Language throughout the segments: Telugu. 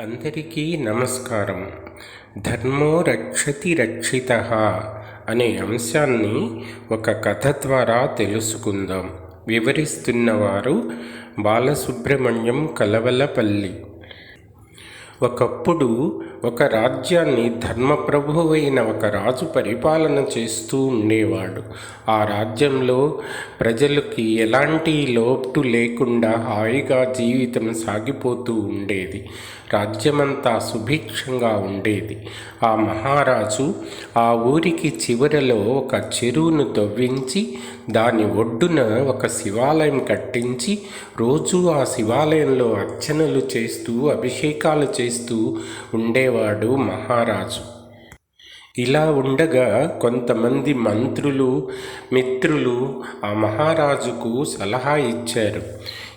అందరికీ నమస్కారం. ధర్మో రక్షతి రక్షిత అనే అంశాన్ని ఒక కథ ద్వారా తెలుసుకుందాం. వివరిస్తున్నవారు బాలసుబ్రహ్మణ్యం కలవలపల్లి. ఒకప్పుడు ఒక రాజ్యాన్ని ధర్మప్రభువైన ఒక రాజు పరిపాలన చేస్తూ ఉండేవాడు. ఆ రాజ్యంలో ప్రజలకి ఎలాంటి లోటు లేకుండా హాయిగా జీవితం సాగిపోతూ ఉండేది. రాజ్యమంతా సుభిక్షంగా ఉండేది. ఆ మహారాజు ఆ ఊరికి చివరలో ఒక చెరువును తవ్వించి దాని ఒడ్డున ఒక శివాలయం కట్టించి రోజు ఆ శివాలయంలో అర్చనలు చేస్తూ అభిషేకాలు చేస్తూ ఉండేవాడు మహారాజు. ఇలా ఉండగా కొంతమంది మంత్రులు మిత్రులు ఆ మహారాజుకు సలహా ఇచ్చారు.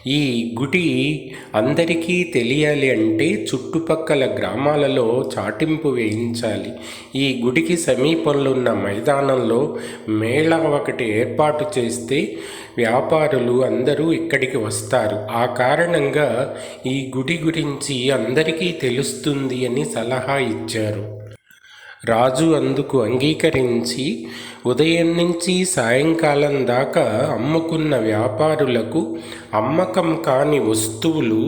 ఈ గుడి అందరికీ తెలియాలి అంటే చుట్టుపక్కల గ్రామాలలో చాటింపు వేయించాలి. ఈ గుడికి సమీపంలో ఉన్న మైదానంలో మేళా ఒకటి ఏర్పాటు చేస్తే వ్యాపారులు అందరూ ఇక్కడికి వస్తారు. ఆ కారణంగా ఈ గుడి గురించి అందరికీ తెలుస్తుంది అని సలహా ఇచ్చారు. రాజు అందుకు అంగీకరించి ఉదయం నుంచి సాయంకాలం దాకా అమ్ముకున్న వ్యాపారులకు అమ్మకం కాని వస్తువులు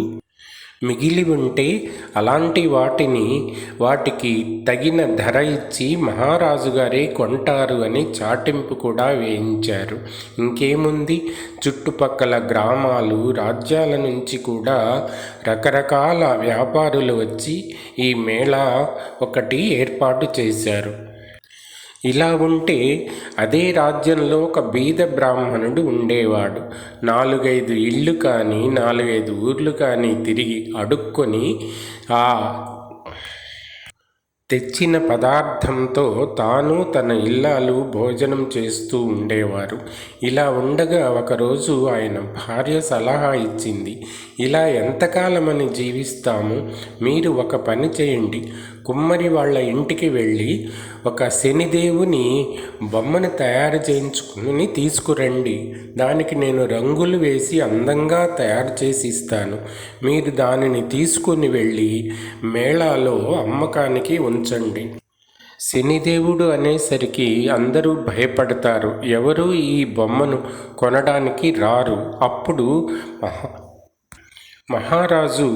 మిగిలి ఉంటే అలాంటి వాటిని వాటికి తగిన ధర ఇచ్చి మహారాజు గారే కొంటారు అని చాటింపు కూడా వేయించారు. ఇంకేముంది? చుట్టుపక్కల గ్రామాలు రాజ్యాల నుంచి కూడా రకరకాల వ్యాపారులు వచ్చి ఈ మేళా ఒకటి ఏర్పాటు చేశారు. ఇలా ఉంటే అదే రాజ్యంలో ఒక బీద బ్రాహ్మణుడు ఉండేవాడు. నాలుగైదు ఇళ్ళు కానీ నాలుగైదు ఊర్లు కానీ తిరిగి అడుక్కొని ఆ తెచ్చిన పదార్థంతో తాను తన ఇల్లాలు భోజనం చేస్తూ ఉండేవారు. ఇలా ఉండగా ఒకరోజు ఆయన భార్య సలహా ఇచ్చింది ఇలా ఎంతకాలమని జీవిస్తాము? మీరు ఒక పని చేయండి. కుమ్మరి వాళ్ళ ఇంటికి వెళ్ళి ఒక శనిదేవుని బొమ్మను తయారు చేయించుకుని తీసుకురండి. దానికి నేను రంగులు వేసి అందంగా తయారు చేసి ఇస్తాను. మీరు దానిని తీసుకుని వెళ్ళి మేళాలో అమ్మకానికి ఉంచండి. శనిదేవుడు అనేసరికి అందరూ భయపడతారు. ఎవరు ఈ బొమ్మను కొనడానికి రారు. అప్పుడు మహా మహారాజు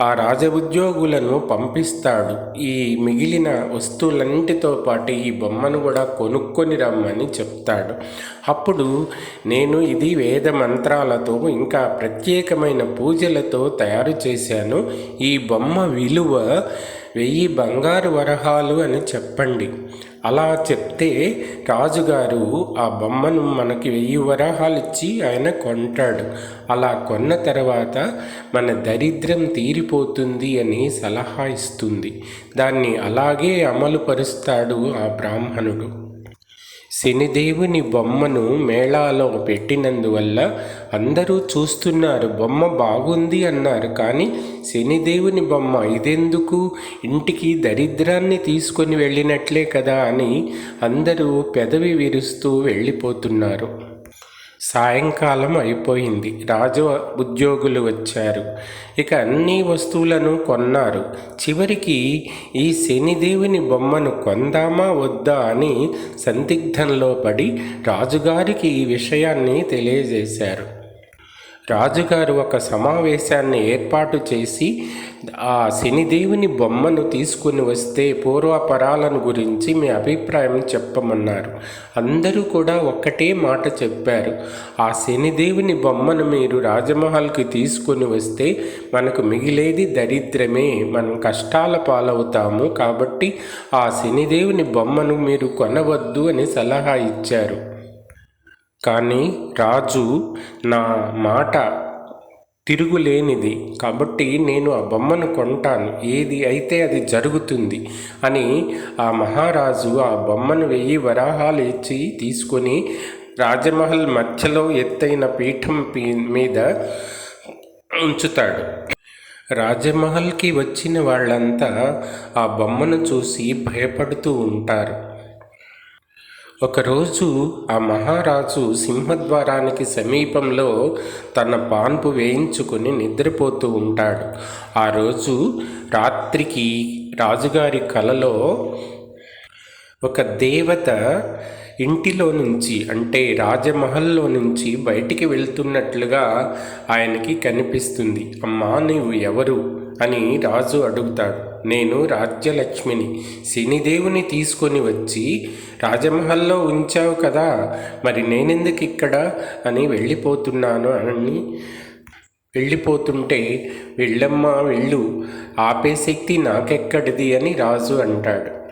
ఆ రాజ ఉద్యోగులను పంపిస్తాడు. ఈ మిగిలిన వస్తువులన్నింటితో పాటు ఈ బొమ్మను కూడా కొనుక్కొని రమ్మని చెప్తాడు. అప్పుడు నేను ఇది వేద మంత్రాలతో ఇంకా ప్రత్యేకమైన పూజలతో తయారు చేశాను. ఈ బొమ్మ విలువ వెయ్యి బంగారు వరహాలు అని చెప్పండి. అలా చెప్తే రాజుగారు ఆ బొమ్మను మనకి వెయ్యి వరహాలు ఇచ్చి ఆయన కొంటాడు. అలా కొన్న తర్వాత మన దరిద్రం తీరిపోతుంది అని సలహా ఇస్తుంది. దాన్ని అలాగే అమలు పరుస్తాడు ఆ బ్రాహ్మణుడు. శనిదేవుని బొమ్మను మేళాలో పెట్టినందువల్ల అందరూ చూస్తున్నారు బొమ్మ బాగుంది అన్నారు. కానీ శనిదేవుని బొమ్మ ఇదెందుకు? ఇంటికి దరిద్రాన్ని తీసుకొని వెళ్ళినట్లే కదా అని అందరూ పెదవి విరుస్తూ వెళ్ళిపోతున్నారు. సాయంకాలం అయిపోయింది. రాజు ఉద్యోగులు వచ్చారు. ఇక అన్ని వస్తువులను కొన్నారు. చివరికి ఈ శనిదేవుని బొమ్మను కొందామా వద్దా అని సందిగ్ధంలో పడి రాజుగారికి ఈ విషయాన్ని తెలియజేశారు. రాజుగారు ఒక సమావేశాన్ని ఏర్పాటు చేసి ఆ శనిదేవుని బొమ్మను తీసుకుని వస్తే పూర్వపరాలను గురించి మీ అభిప్రాయం చెప్పమన్నారు. అందరూ కూడా ఒక్కటే మాట చెప్పారు. ఆ శనిదేవుని బొమ్మను మీరు రాజమహల్కి తీసుకుని వస్తే మనకు మిగిలేది దరిద్రమే మనం కష్టాల పాలవుతాము కాబట్టి ఆ శనిదేవుని బొమ్మను మీరు కొనవద్దు అని సలహా ఇచ్చారు. కానీ రాజు నా మాట తిరుగులేనిది కాబట్టి నేను ఆ బొమ్మను కొంటాను. ఏది అయితే అది జరుగుతుంది అని ఆ మహారాజు ఆ బొమ్మను వెయ్యి వరాహాలు ఇచ్చి తీసుకొని రాజమహల్ మధ్యలో ఎత్తైన పీఠం మీద ఉంచుతాడు. రాజమహల్కి వచ్చిన వాళ్ళంతా ఆ బొమ్మను చూసి భయపడుతూ ఉంటారు. ఒకరోజు ఆ మహారాజు సింహద్వారానికి సమీపంలో తన పాన్పు వేయించుకుని నిద్రపోతూ ఉంటాడు. ఆ రోజు రాత్రికి రాజుగారి కలలో ఒక దేవత ఇంటిలో నుంచి అంటే రాజమహల్లో నుంచి బయటికి వెళ్తున్నట్లుగా ఆయనకి కనిపిస్తుంది. అమ్మా నీవు ఎవరు? అని రాజు అడుగుతాడు. నేను రాజ్యలక్ష్మిని. శనిదేవుని తీసుకొని వచ్చి రాజమహల్లో ఉంచావు కదా మరి నేనెందుకు ఇక్కడ? అని వెళ్ళిపోతున్నాను అని వెళ్ళిపోతుంటే వెళ్ళమ్మా వెళ్ళు. ఆపే శక్తి నాకెక్కడిది? అని రాజు అంటాడు.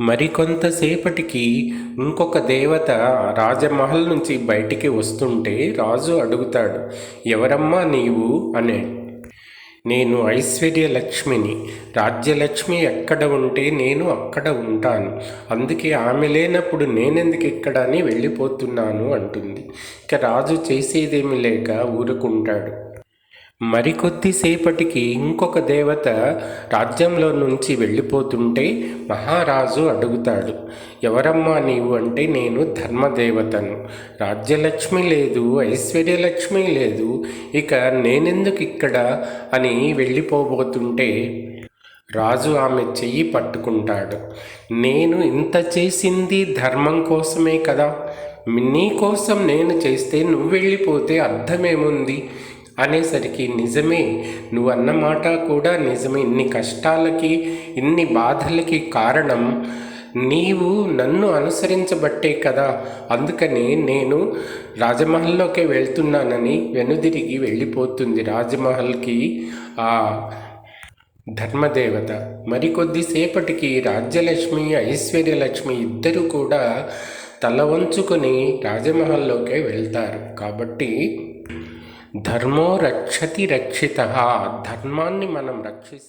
మరికొంతసేపటికి ఇంకొక దేవత రాజమహల్ నుంచి బయటికి వస్తుంటే రాజు అడుగుతాడు ఎవరమ్మా నీవు? అనే. నేను ఐశ్వర్యలక్ష్మిని. రాజ్యలక్ష్మి ఎక్కడ ఉంటే నేను అక్కడ ఉంటాను. అందుకే ఆమె లేనప్పుడు నేనెందుకు ఇక్కడ అని వెళ్ళిపోతున్నాను అంటుంది. ఇక రాజు చేసేదేమి లేక ఊరుకుంటాడు. మరికొద్దిసేపటికి ఇంకొక దేవత రాజ్యంలో నుంచి వెళ్ళిపోతుంటే మహారాజు అడుగుతాడు ఎవరమ్మా నీవు అంటే నేను ధర్మదేవతను. రాజ్యలక్ష్మి లేదు ఐశ్వర్యలక్ష్మి లేదు ఇక నేనెందుకు ఇక్కడ అని వెళ్ళిపోబోతుంటే రాజు ఆమె చెయ్యి పట్టుకుంటాడు నేను ఇంత చేసింది ధర్మం కోసమే కదా. నీ కోసం నేను చేస్తే నువ్వు వెళ్ళిపోతే అర్థమేముంది? అనేసరికి నిజమే నువ్వు అన్న మాట కూడా నిజమే. ఇన్ని కష్టాలకి ఇన్ని బాధలకి కారణం నీవు నన్ను అనుసరించబట్టే కదా. అందుకని నేను రాజమహల్లోకి వెళ్తున్నానని వెనుదిరిగి వెళ్ళిపోతుంది రాజమహల్కి ఆ ధర్మదేవత. మరికొద్దిసేపటికి రాజ్యలక్ష్మి ఐశ్వర్యలక్ష్మి ఇద్దరు కూడా తల వంచుకొని రాజమహల్లోకి వెళ్తారు. కాబట్టి ధర్మో రక్షతి రక్షిత ధర్మాన్ని మనం రక్షిస్తే.